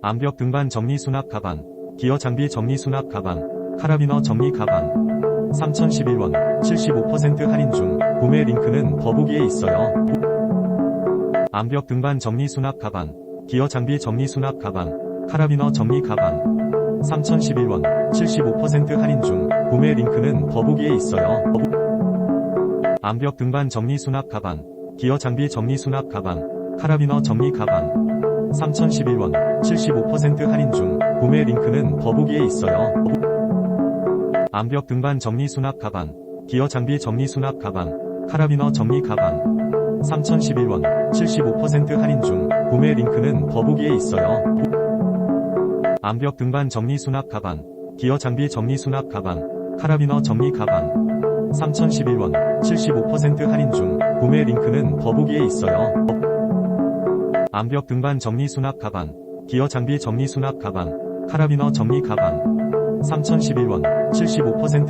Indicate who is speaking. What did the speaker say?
Speaker 1: 암벽 등반 정리 수납 가방, 기어 장비 정리 수납 가방, 카라비너 정리 가방. 3011원, 75% 할인 중, 구매 링크는 더보기에 있어요. 암벽 등반 정리 수납 가방, 기어 장비 정리 수납 가방, 카라비너 정리 가방. 3011원, 75% 할인 중, 구매 링크는 더보기에 있어요. 암벽 등반 정리 수납 가방, 기어 장비 정리 수납 가방, 카라비너 정리 가방. 3011원, 75% 할인 중, 구매 링크는 더보기에 있어요. 암벽 등반 정리 수납 가방, 기어 장비 정리 수납 가방, 카라비너 정리 가방. 3011원, 75% 할인 중, 구매 링크는 더보기에 있어요. 암벽 등반 정리 수납 가방, 기어 장비 정리 수납 가방, 카라비너 정리 가방. 3011원, 75% 할인 중, 구매 링크는 더보기에 있어요. 암벽 등반 정리 수납 가방, 기어 장비 정리 수납 가방, 카라비너 정리 가방. 3011원, 75%